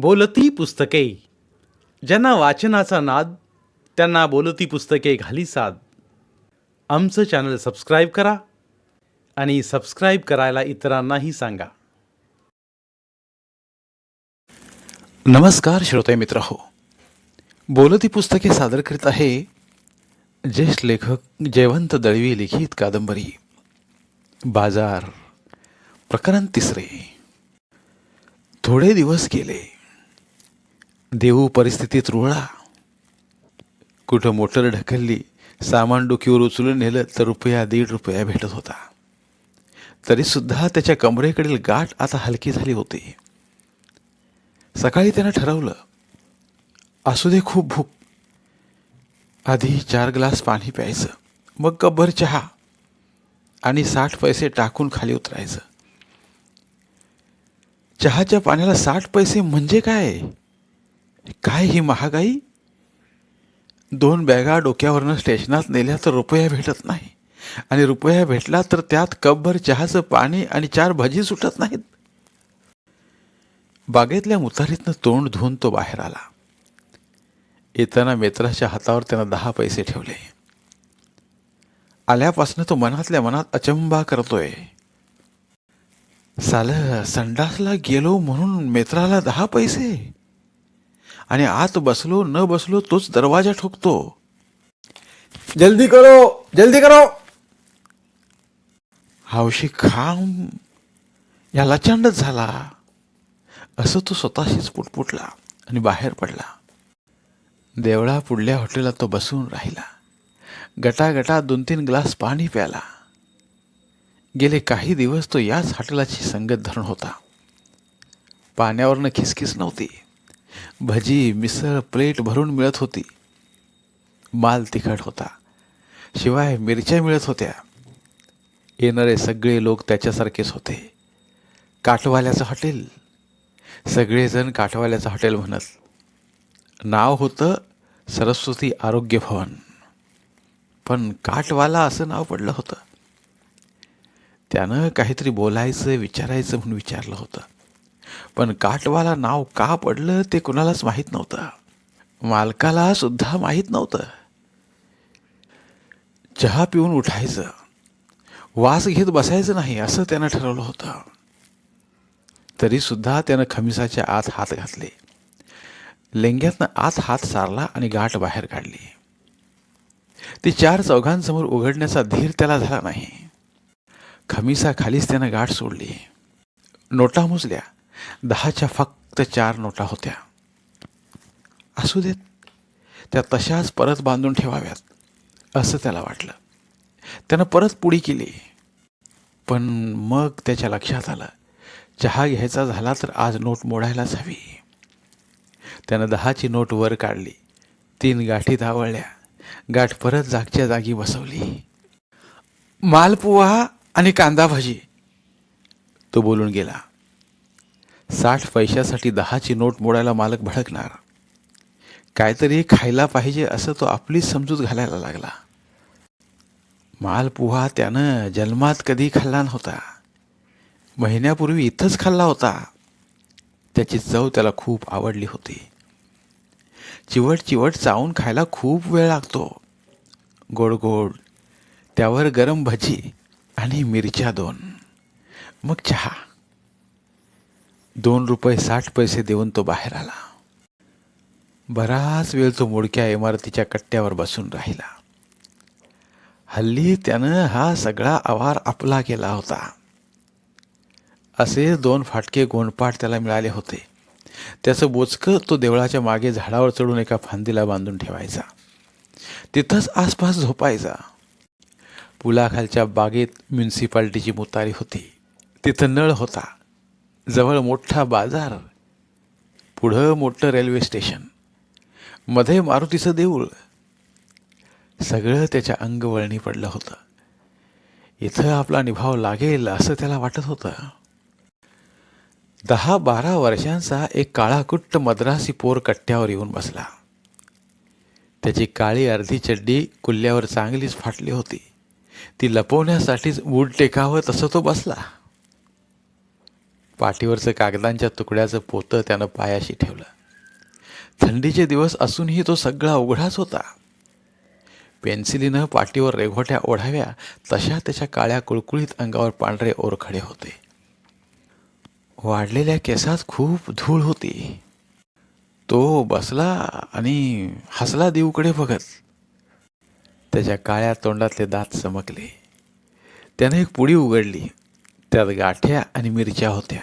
बोलती पुस्तके. ज्यांना वाचनाचा नाद त्यांना बोलती पुस्तके घाली साद. आमचं चॅनल सबस्क्राईब करा आणि सबस्क्राईब करायला इतरांनाही सांगा. नमस्कार श्रोते मित्र हो. बोलती पुस्तके सादर करीत आहे ज्येष्ठ लेखक जयवंत दळवी लिखित कादंबरी. बाजार प्रकरण तिसरे. थोडे दिवस गेले. देऊ परिस्थितीत रुळा. कुठं मोटर ढकलली सामान डोकीवर उचलून नेलं तर रुपया दीड रुपया भेटत होता. तरीसुद्धा त्याच्या कमरेकडील गाठ आता हलकी झाली होती. सकाळी त्यानं ठरवलं असू दे खूप भूक. आधी चार ग्लास पाणी प्यायचं मग कब्बर चहा आणि साठ पैसे टाकून खाली उतरायचं. चहाच्या पाण्याला साठ पैसे म्हणजे काय? काय ही महागाई? दोन बॅगा डोक्यावरनं स्टेशनात नेल्या तर रुपया भेटत नाही. आणि रुपया भेटला तर त्यात कपभर चहाचं पाणी आणि चार भजी सुटत नाहीत. बागेतल्या मुतारीतनं तोंड धुवून तो बाहेर आला. येताना मित्राच्या हातावर त्यानं दहा पैसे ठेवले. आल्यापासनं तो मनातल्या मनात अचंबा करतोय. साल संडासला गेलो म्हणून मित्राला दहा पैसे? आणि आत बसलो न बसलो तोच दरवाजा ठोकतो. जल्दी करो जल्दी करो. हौशी खाम याला चांडच झाला. असं तो स्वतःशीच पुटपुटला आणि बाहेर पडला. देवळा पुढल्या हॉटेलात तो बसून राहिला. गटागटा दोन तीन ग्लास पाणी प्याला. गेले काही दिवस तो याच हॉटेलाची संगत धरून होता. पाण्यावरनं खिसखिस नव्हती. भजी मिसळ प्लेट भरून मिळत होती. माल तिखट होता. शिवाय मिरच्या मिळत होत्या. येणारे सगळे लोक त्याच्यासारखेच होते. काठवाल्याचं हॉटेल. सगळेजण काठवाल्याचं हॉटेल म्हणत. नाव होतं सरस्वती आरोग्य भवन. पण काठवाला असं नाव पडलं होतं. त्यानं काहीतरी बोलायचं विचारायचं म्हणून विचारलं होतं. पण काटवाला नाव का पडलं ते कुणालाच माहीत नव्हतं. मालकाला सुद्धा माहीत नव्हतं. चहा पिऊन उठायचं. वास घेत बसायचं नाही असं त्यानं ठरवलं होतं. तरीसुद्धा त्यानं खमिसाच्या आत हात घातले. लेंग्यातनं आत हात सारला आणि गाठ बाहेर काढली. ती चार चौघांसमोर उघडण्याचा धीर त्याला झाला नाही. खमिसा खालीच त्यानं गाठ सोडली. नोटा मुजल्या. दहाच्या फक्त चार नोटा होत्या. असू देत. त्या तशाच परत बांधून ठेवाव्यात असं त्याला वाटलं. त्यानं परत पुडी केली. पण मग त्याच्या लक्षात आलं चहा घ्यायचा झाला तर आज नोट मोडायलाच हवी. त्यानं दहाची नोट वर काढली. तीन गाठी धावळल्या. गाठ परत जागच्या जागी बसवली. मालपुवा आणि कांदा भाजी. तो बोलून गेला. साठ पैशासाठी दहाची नोट मोडायला मालक भडकणार. काहीतरी खायला पाहिजे असं तो आपलीच समजूत घालायला लागला. मालपुहा त्यानं जन्मात कधी खाल्ला नव्हता. महिन्यापूर्वी इथंच खाल्ला होता. त्याची चव त्याला खूप आवडली होती. चिवट चिवट चावून खायला खूप वेळ लागतो. गोड गोड त्यावर गरम भजी आणि मिरच्या दोन. मग चहा. दोन रुपये साठ पैसे देऊन तो बाहेर आला. बराच वेळ तो मोडक्या इमारतीच्या कट्ट्यावर बसून राहिला. हल्ली त्यानं हा सगळा आवार आपला केला होता. असे दोन फाटके गोंडपाट त्याला मिळाले होते. त्याचं बोचकं तो देवळाच्या मागे झाडावर चढून एका फांदीला बांधून ठेवायचा. तिथंच आसपास झोपायचा. पुलाखालच्या बागेत म्युन्सिपाल्टीची मुतारी होती. तिथं नळ होता. जवळ मोठा बाजार पुढं मोठं रेल्वे स्टेशनमध्ये मारुतीचं देऊळ सगळं त्याच्या अंगवळणी पडलं होतं. इथं आपला निभाव लागेल असं त्याला वाटत होतं. दहा बारा वर्षांचा एक काळाकुट्ट मद्रासी पोर कट्ट्यावर येऊन बसला. त्याची काळी अर्धी चड्डी कुल्ल्यावर चांगलीच फाटली होती. ती लपवण्यासाठीच बूट टेकावं तसं तो बसला. पाठीवरचं कागदांच्या तुकड्याचं पोतं त्यानं पायाशी ठेवलं. थंडीचे दिवस असूनही तो सगळा उघडाच होता. पेन्सिलीनं पाठीवर रेघोट्या ओढाव्या तशा त्याच्या काळ्या कुळकुळीत अंगावर पांढरे ओरखडे होते. वाढलेल्या केसात खूप धूळ होती. तो बसला आणि हसला देऊकडे बघत. त्याच्या काळ्या तोंडातले दात चमकले. त्याने एक पुडी उघडली. त्यात गाठ्या आणि मिरच्या होत्या.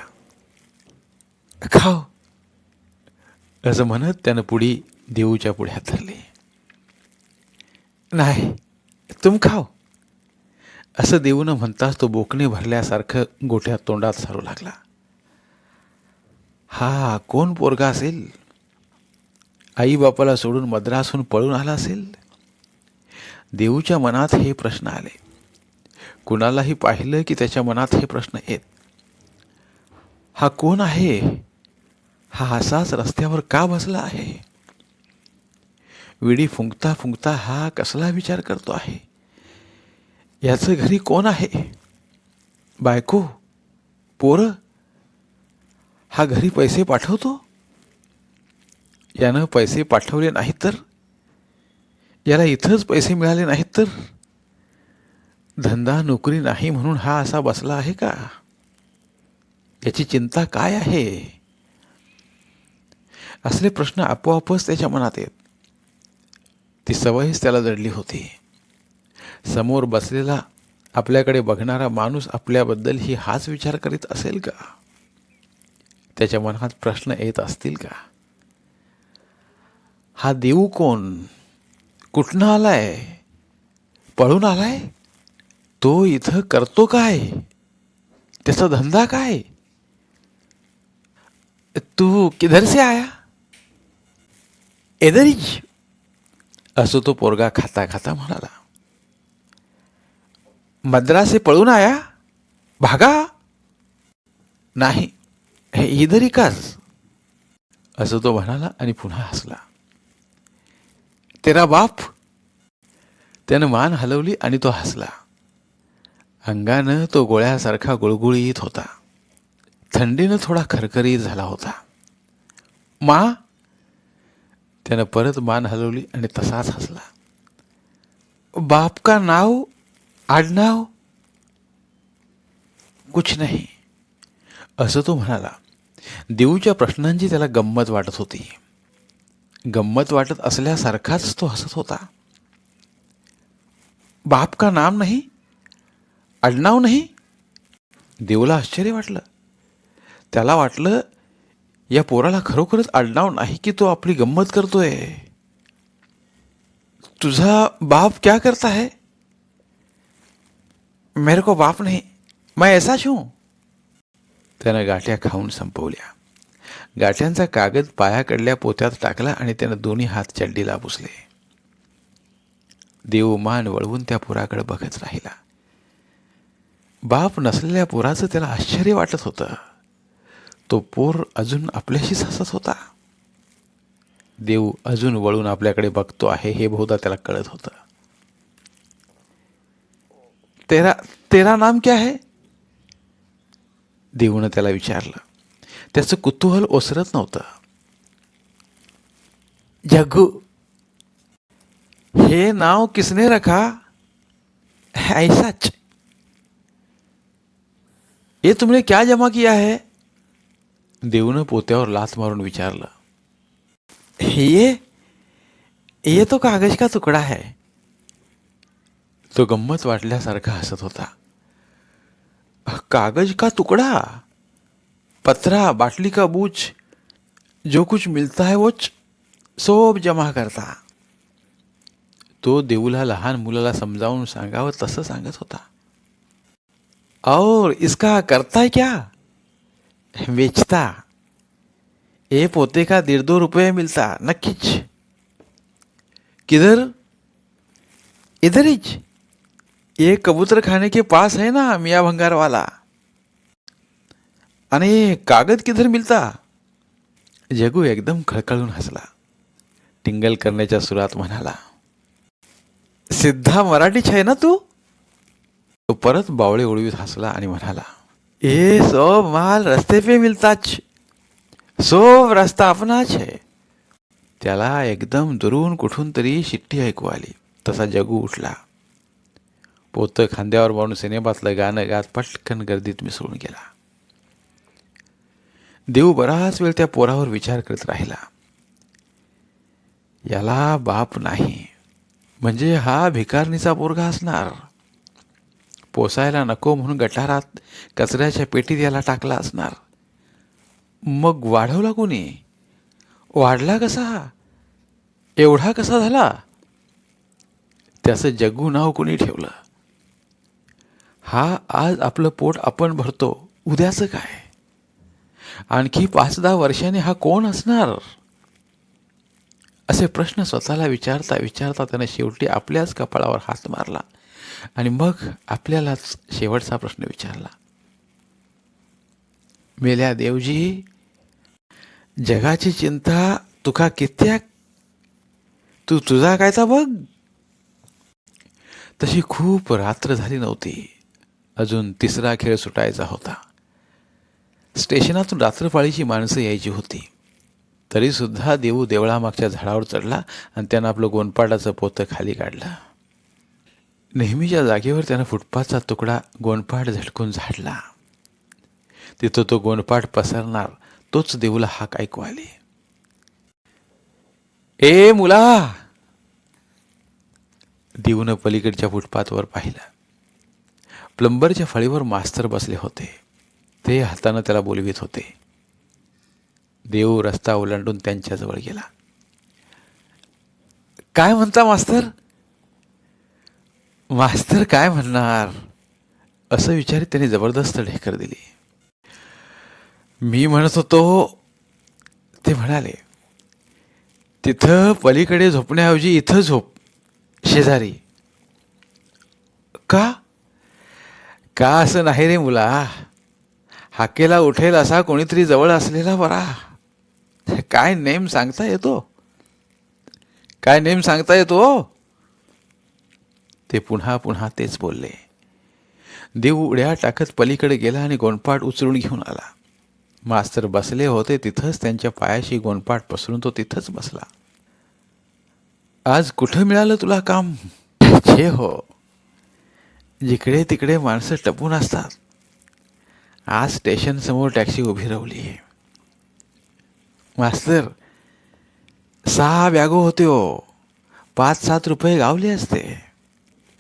खाव असं म्हणत त्यानं पुढी देऊच्या पुढ्यात धरली. नाही तुम खाव असं देऊनं म्हणताच तो बोकणे भरल्यासारखं गोठ्या तोंडात सारू लागला. हा कोण पोरगा असेल? आईबापाला सोडून मद्रासहून पळून आला असेल? देऊच्या मनात हे प्रश्न आले. कुणालाही पाहिलं की त्याच्या मनात हे प्रश्न येत. हा कोण आहे? हा असाच रस्त्यावर का बसला आहे? विडी फुंकता फुंकता हा कसला विचार करतो आहे? याचं घरी कोण आहे? बायको? पोरं? हा घरी पैसे पाठवतो? यानं पैसे पाठवले नाहीत तर? याला इथंच पैसे मिळाले नाहीत तर? धंदा नोकरी नाही म्हणून हा असा बसला आहे का? त्याची चिंता काय आहे? असले प्रश्न आपोआपच त्याच्या मनात येत. ती सवयच त्याला जडली होती. समोर बसलेला आपल्याकडे बघणारा माणूस आपल्याबद्दल ही हाच विचार करीत असेल का? त्याच्या मनात प्रश्न येत असतील का? हा देऊ कोण? कुठनं आलाय? पळून आलाय? तो इथं करतो काय? त्याचा धंदा काय? तू किधर से आया? एदरीच असं तो पोरगा खाता खाता म्हणाला. मद्रासे पळून आया? भागा? नाही हे इधरी काच असं तो म्हणाला आणि पुन्हा हसला. तेरा बाप. त्यानं मान हलवली आणि तो हसला. अंगानं तो गोळ्यासारखा गुळगुळीत होता. थंडीनं थोडा खरखरीत झाला होता. मा! त्यानं परत मान हलवली आणि तसाच हसला. बाप का नाव? आडनाव? कुछ नाही. असं तो म्हणाला. देऊच्या प्रश्नांची त्याला गंमत वाटत होती. गंमत वाटत असल्यासारखाच तो हसत होता. बाप का नाम नाही? आडनाव नाही. देवला आश्चर्य वाटलं. त्याला वाटलं या पोराला खरोखरच आडनाव नाही की तो आपली गंमत करतोय. तुझा बाप क्या करता है? मेरे को बाप नहीं मैं ऐसाच हूं त्यानं गाठ्या खाऊन संपवल्या. गाठ्यांचा कागद पायाकडल्या पोत्यात टाकला आणि त्यानं दोन्ही हात चड्डीला पुसले. देव मान वळवून त्या पुराकडे बघत राहिला. बाप नसलेल्या पोराचं त्याला आश्चर्य वाटत होतं. तो पोर अजून आपल्याशीच हसत होता. देव अजून वळून आपल्याकडे बघतो आहे हे बहुधा त्याला कळत होतं. तेरा तेरा नाम क्या है? देऊनं त्याला विचारलं. त्याचं कुतूहल ओसरत नव्हतं. जग्गू हे नाव किसने रखा? ऐसाच. ये तुमने क्या जमा किया है? देऊनं पोत्यावर लाथ मारून विचारलं ये ये तो कागज़ का तुकडा है। तो गंमत वाटल्यासारखा हसत होता। कागज़ का टुकड़ा? पत्रा बाटली का बूच जो कुछ मिलता है वो सब जमा करता। तो देऊला लहान मुलाला समजावून सांगावं तसं सांगत होता। और इसका करता है क्या? बेचता। ये पोते का डेढ़ दो रुपये मिलता नक्कीच किधर? इधर ही ये कबूतर खाने के पास है ना मियाँ भंगार वाला? आणि कागद किधर मिलता? जगू एकदम खळखळून हसला। टिंगल करण्याच्या सुरात म्हणाला सिद्धा मराठीच आहे ना तू? तो परत बावळे उडवीत हसला आणि म्हणाला ए सब माल रस्ते पे मिळताच सब रस्ता आपणाच आहे त्याला एकदम दुरून कुठून तरी शिट्टी ऐकू आली. तसा जगू उठला. पोतं खांद्यावर बांधून सिनेमातलं गाणं गात पटकन गर्दीत मिसळून गेला. देव बराच वेळ त्या पोरावर विचार करत राहिला. याला बाप नाही म्हणजे हा भिकारनीचा पोरगा असणार. पोसायला नको म्हणून गटारात कचऱ्याच्या पेटीत याला टाकला असणार. मग वाढवला कोणी? वाढला कसा? एवढा कसा झाला? त्याचं जग्गू नाव कोणी ठेवलं? हा आज आपलं पोट आपण भरतो उद्याचं काय? आणखी पाच दहा वर्षाने हा कोण असणार? असे प्रश्न स्वतःला विचारता विचारता त्याने शेवटी आपल्याच कपाळावर हात मारला. आणि मग आपल्यालाच शेवटचा प्रश्न विचारला. मेल्या देवजी जगाची चिंता तुका कित्याक? तू तुझा कायचा बघ. तशी खूप रात्र झाली नव्हती. अजून तिसरा खेळ सुटायचा होता. स्टेशनातून रात्रपाळीची माणसं यायची होती. तरी सुद्धा देऊ देवळामागच्या झाडावर चढला आणि त्यानं आपलं गोंडपाडाचं पोतं खाली काढलं. नेहमीच्या जागेवर त्यानं फुटपाथचा तुकडा गोंडपाठ झटकून झाडला तिथं तो गोंडपाट पसरणार तोच देऊला हाक ऐकू आली ए मुला! देऊनं पलीकडच्या फुटपाथवर पाहिलं. प्लंबरच्या फळीवर मास्तर बसले होते. ते हातानं त्याला बोलवीत होते. देऊ रस्ता ओलांडून त्यांच्याजवळ गेला. काय म्हणता मास्तर? मास्तर काय म्हणणार? असं विचारित त्याने जबरदस्त ढेकर दिली. मी म्हणत होतो ते म्हणाले तिथं पलीकडे झोपण्याऐवजी इथं झोप शेजारी. का? का असं नाही रे मुला. हाकेला उठेल असा कोणीतरी जवळ असलेला बरा काय नेम सांगता येतो? काय नेम सांगता येतो? ते पुन्हा पुन्हा तेच बोलले. देव उड्या टाकत पलीकडे गेला आणि गोंडपाट उचलून घेऊन आला. मास्तर बसले होते तिथंच त्यांच्या पायाशी गोंडपाट पसरून तो तिथंच बसला. आज कुठं मिळालं तुला काम? छे हो. जिकडे तिकडे माणसं टपून असतात. आज स्टेशन समोर टॅक्सी उभी राहिली आहे. मास्तर सहा बॅगो होते हो. पाच सात रुपये गावले असते.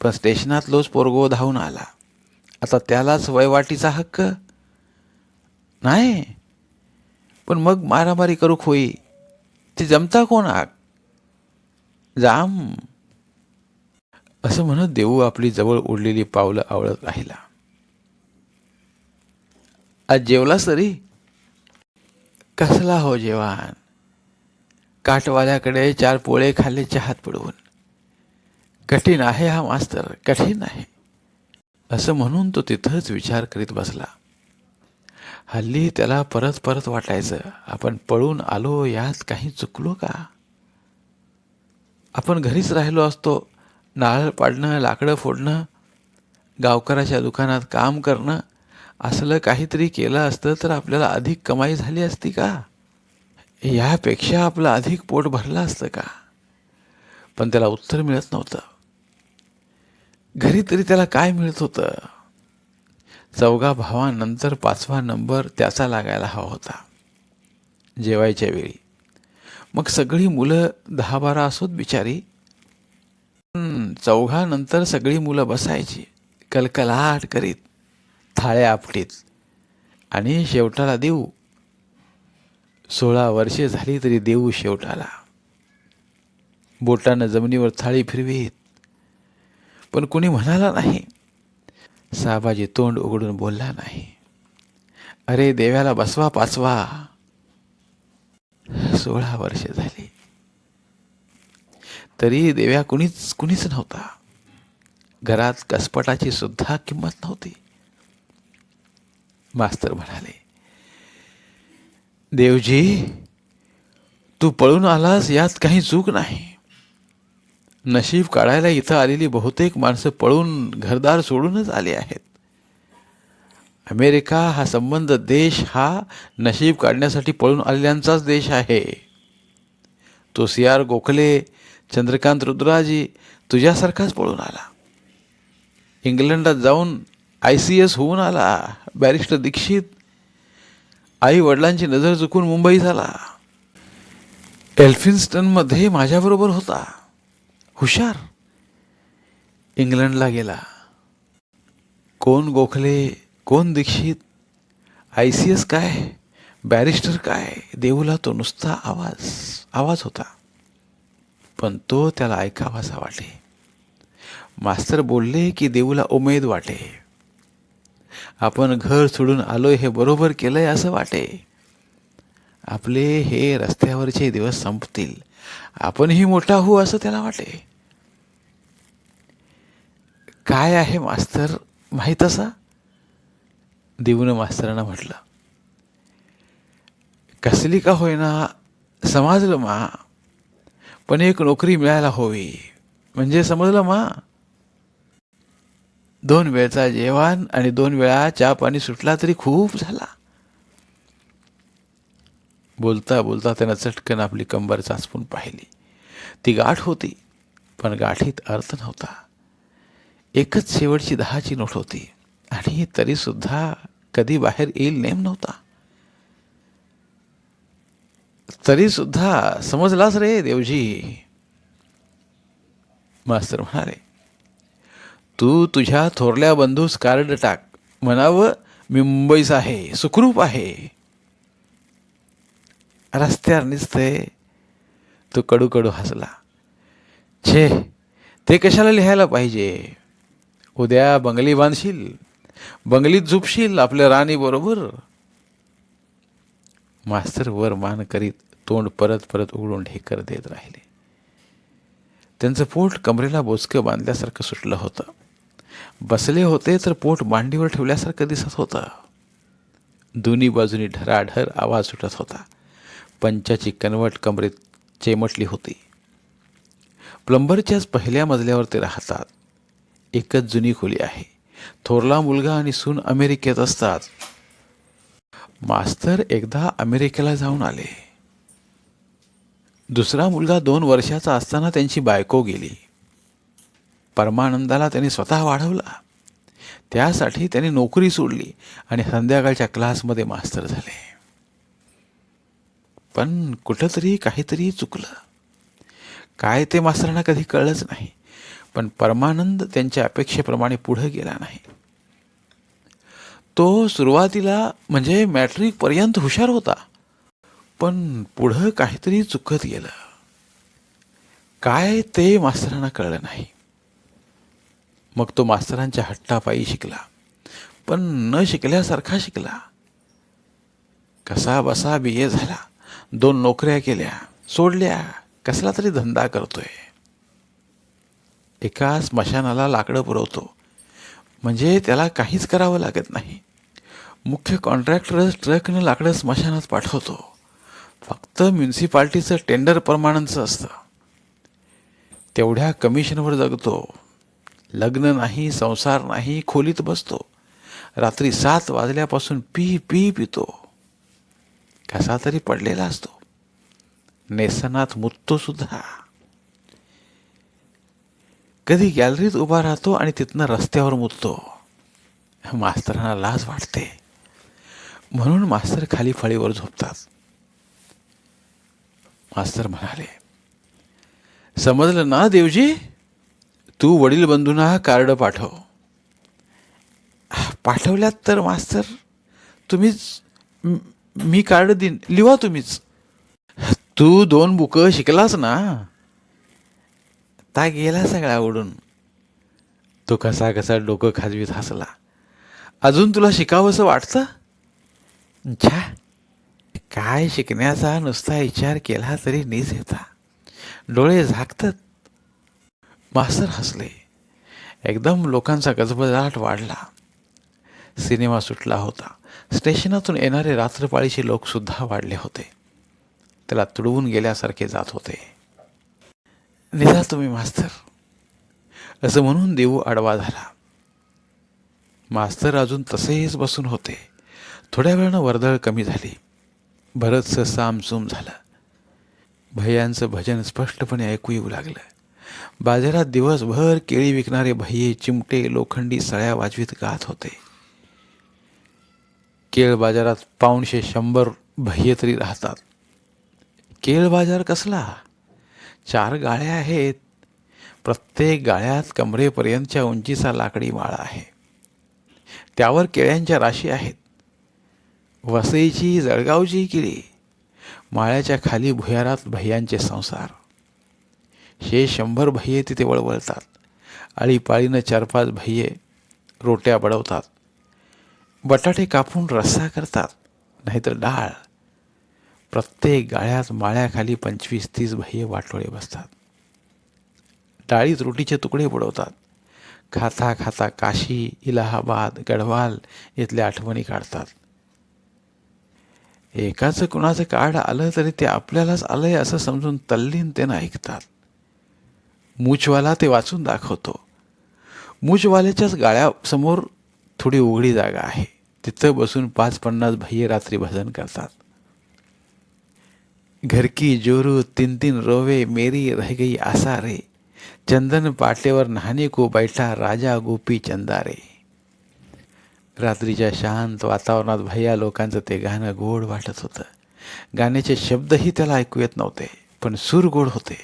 पण स्टेशनातलोच पोरगो धावून आला. आता त्यालाच वयवाटीचा हक्क? नाही. पण मग मारामारी करू होई. ती जमता कोण आग? जाम. असं म्हणत देऊ आपली जवळ उडलेली पावलं आवळत राहिला. आज जेवलास तरी? कसला हो जेवण? काटवाल्याकडे चार पोळे खाल्ले चहात पडवून कठीण आहे हा मास्तर कठीण आहे. असं म्हणून तो तिथंच विचार करीत बसला. हल्ली त्याला परत परत वाटायचं आपण पळून आलो यात काही चुकलो का? आपण घरीच राहिलो असतो नारळ पाडणं लाकडं फोडणं गावकराच्या दुकानात काम करणं असलं काहीतरी केलं असतं तर आपल्याला अधिक कमाई झाली असती का? यापेक्षा आपलं अधिक पोट भरलं असतं का? पण त्याला उत्तर मिळत नव्हतं. घरी तरी त्याला काय मिळत होतं? चौघा भावानंतर पाचवा नंबर त्याचा लागायला हवा होता. जेवायच्या वेळी. मग सगळी मुलं दहा बारा असोत बिचारी. चौघानंतर सगळी मुलं बसायची. कलकलाट करीत. थाळ्या आपटीत. आणि शेवटाला देऊ. सोळा वर्षे झाली तरी देऊ शेवटाला. बोटानं जमिनीवर थाळी फिरवीत. पण कुणी म्हणाला नाही. साबाजी तोंड उघडून बोलला नाही. अरे देव्याला बसवा पाचवा. सोळा वर्षे झाली. तरी देव्या कुणीच कुणीच नव्हता. घरात कसपटाची सुद्धा किंमत नव्हती. मास्तर म्हणाले देवजी तू पळून आलास यात काही चूक नाही. नशीब काढायला इथं आलेली बहुतेक माणसं पळून घरदार सोडूनच आली आहेत. अमेरिका हा संबंध देश हा नशीब काढण्यासाठी पळून आलेल्यांचाच देश आहे. तो सी आर गोखले चंद्रकांत रुद्राजी तुझ्यासारखाच पळून आला. इंग्लंडात जाऊन आय सी एस होऊन आला बॅरिस्टर दीक्षित आई वडिलांची नजर चुकून मुंबई झाला एल्फिन्स्टनमध्ये माझ्याबरोबर होता. हुशार. इंग्लंडला गेला. कोण गोखले कोण दीक्षित? आय सी एस काय? बॅरिस्टर काय? देऊला तो नुसता आवाज आवाज होता. पण तो त्याला ऐकावासा वाटे. मास्तर बोलले की देऊला उमेद वाटे. आपण घर सोडून आलोय हे बरोबर केलंय असं वाटे. आपले हे रस्त्यावरचे दिवस संपतील. आपणही मोठा होऊ असं त्याला वाटे काय आहे मास्तर माहीत असा? देऊन मास्तरांना म्हटलं कसली का होईना समजलं मा पण एक नोकरी मिळायला हवी. म्हणजे समजलं मा? दोन वेळचा जेवण आणि दोन वेळा चहा पाणी सुटला तरी खूप झाला. बोलता बोलता त्यानं चटकन आपली कंबर चाचपून पाहिली. ती गाठ होती पण गाठीत अर्थ नव्हता. एकच शेवटची दहाची नोट होती आणि तरीसुद्धा कधी बाहेर येईल नेम नव्हता. तरीसुद्धा समजलाच रे देवजी. मास्तर म्हणाले तू तुझ्या थोरल्या बंधूस कार्ड टाक. म्हणावं मी मुंबईचा आहे सुखरूप आहे. रस्त्यावर निसते तो कडू कडू हसला. छे ते कशाला लिहायला पाहिजे? उद्या बंगली बांधशील बंगलीत झुपशील आपल्या राणी बरोबर. मास्तर वर मान करीत तोंड परत परत उघडून ढेकर देत राहिले. त्यांचं पोट कमरेला बोचकं बांधल्यासारखं सुटलं होतं. बसले होते तर पोट मांडीवर ठेवल्यासारखं दिसत होतं. दोन्ही बाजूनी ढराढर आवाज सुटत होता. पंचाची कनवट कमरेत चेमटली होती. प्लंबरच्याच पहिल्या मजल्यावर ते राहतात. एकच जुनी खोली आहे. थोरला मुलगा आणि सून अमेरिकेत असतात. मास्तर एकदा अमेरिकेला जाऊन आले. दुसरा मुलगा दोन वर्षाचा असताना त्यांची बायको गेली. परमानंदाला त्यांनी स्वतः वाढवला. त्यासाठी त्यांनी नोकरी सोडली आणि संध्याकाळच्या क्लासमध्ये मास्तर झाले. पण कुठंतरी काहीतरी चुकलं. काय ते मास्तरांना कधी कळलंच नाही पण परमानंद त्यांच्या अपेक्षेप्रमाणे पुढं गेला नाही. तो सुरुवातीला म्हणजे मॅट्रिकपर्यंत हुशार होता पण पुढं काहीतरी चुकत गेलं. काय ते मास्तरांना कळलं नाही. मग तो मास्तरांच्या हट्टापायी शिकला पण न शिकल्यासारखा शिकला. कसा बसा बी ए झाला. दोन नोकऱ्या केल्या सोडल्या. कसला तरी धंदा करतोय. एका स्मशानाला लाकडं पुरवतो. म्हणजे त्याला काहीच करावं लागत नाही. मुख्य कॉन्ट्रॅक्टरच ट्रकनं लाकडं स्मशानात पाठवतो. फक्त म्युन्सिपाल्टीचं टेंडर प्रमाणांचं असतं. तेवढ्या कमिशनवर जगतो. लग्न नाही संसार नाही खोलीत बसतो. रात्री सात वाजल्यापासून पी पी पितो. कसा तरी पडलेला असतो. नेसनात मुततो सुद्धा. कधी गॅलरीत उभा राहतो आणि तिथनं रस्त्यावर मुततो. मास्तरांना लाज वाटते. म्हणून मास्तर खाली फळीवर झोपतात. मास्तर म्हणाले समजलं ना देवजी? तू वडील बंधूंना कार्ड पाठव. पाठवल्यात तर मास्तर तुम्हीच मी कार्ड देईन लिहा तुम्हीच. तू दोन बुकं शिकलास ना ता गेला सगळा आवडून तो कसा कसा डोकं खाजवीत हसला. अजून तुला शिकावंसं वाटतं? छा काय शिकण्याचा नुसता विचार केला तरी नीज येता. डोळे झाकतात. मास्तर हसले. एकदम लोकांचा गजबजाट वाढला. सिनेमा सुटला होता. स्टेशनातून येणारे रात्रपाळीचे लोकसुद्धा वाढले होते. त्याला तुडवून गेल्यासारखे जात होते. निघा तुम्ही मास्तर. असं म्हणून देऊ आडवा झाला. मास्तर अजून तसेच बसून होते. थोड्या वेळानं वर्दळ कमी झाली. बरंचसं सामसूम झालं. भैयांचं भजन स्पष्टपणे ऐकू येऊ लागलं. बाजारात दिवसभर केळी विकणारे भैये चिमटे लोखंडी सळ्या वाजवीत गात होते. केळ बाजारात पाऊणशे शंभर भैये तरी राहतात. केळ बाजार कसला? चार गाळ्या आहेत. प्रत्येक गाळ्यात कमरेपर्यंतच्या उंचीचा लाकडी माळा आहे. त्यावर केळ्यांच्या राशी आहेत. वसईची जळगावची केळी माळ्याच्या खाली भुयारात भैयांचे संसार. शे शंभर भैये तिथे वळवळतात. आळीपाळीनं चार पाच भैये रोट्या बडवतात. बटाटे कापून रस्सा करतात नाहीतर डाळ. प्रत्येक गाळ्यात माळ्याखाली पंचवीस तीस भैये वाटोळे बसतात. डाळीत रोटीचे तुकडे बुडवतात. खाता खाता काशी इलाहाबाद गढवाल इथल्या आठवणी काढतात. एकाचं कुणाचं कार्ड आलं तरी ते आपल्यालाच आलंय असं समजून तल्लीन ते ऐकतात. मूचवाला ते वाचून दाखवतो. मूचवाल्याच्याच गाळ्यासमोर थोडी उघडी जागा आहे. तिथं बसून पाच पन्नास भैये रात्री भजन करतात. घरकी जोरू तीन तीन रोवे मेरी रह गई आसा रे. चंदन पाटेवर नहाने को बैठा राजा गोपी चंदारे. रात्रीच्या शांत वातावरणात भैया लोकांचं ते गाणं गोड वाटत होतं. गाण्याचे शब्दही त्याला ऐकू येत नव्हते पण सूर गोड होते.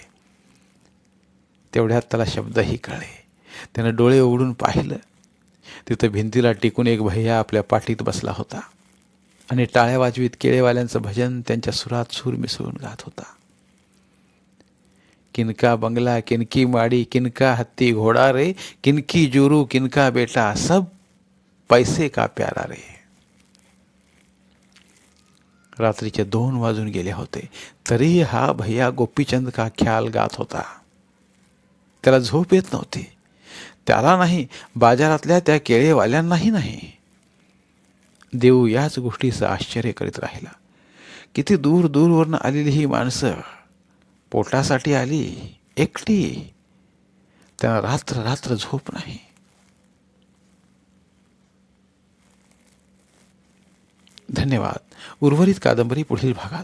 तेवढ्यात त्याला शब्दही कळले. त्यानं डोळे उघडून पाहिलं. तिथं भिंतीला टिकून एक भैया आपल्या पाठीत बसला होता. आणि टाळ्या वाजवीत केळेवाल्यांचं भजन त्यांच्या सुरात सूर मिसळून गात होता. किनका बंगला किनकी माडी किनका हत्ती घोडा रे किनकी जुरू किनका बेटा सब पैसे का प्यारा रे. रात्रीचे दोन वाजून गेले होते. तरी हा भैया गोपीचंद का ख्याल गात होता. त्याला झोप येत नव्हती. त्याला नाही बाजारातल्या त्या केळेवाल्यांनाही नाही. देऊ याच गोष्टीचं आश्चर्य करीत राहिला. किती दूर दूरवरनं आलेली ही माणसं पोटासाठी आली एकटी. त्यांना रात्र रात्र झोप नाही. धन्यवाद. उर्वरित कादंबरी पुढील भागात.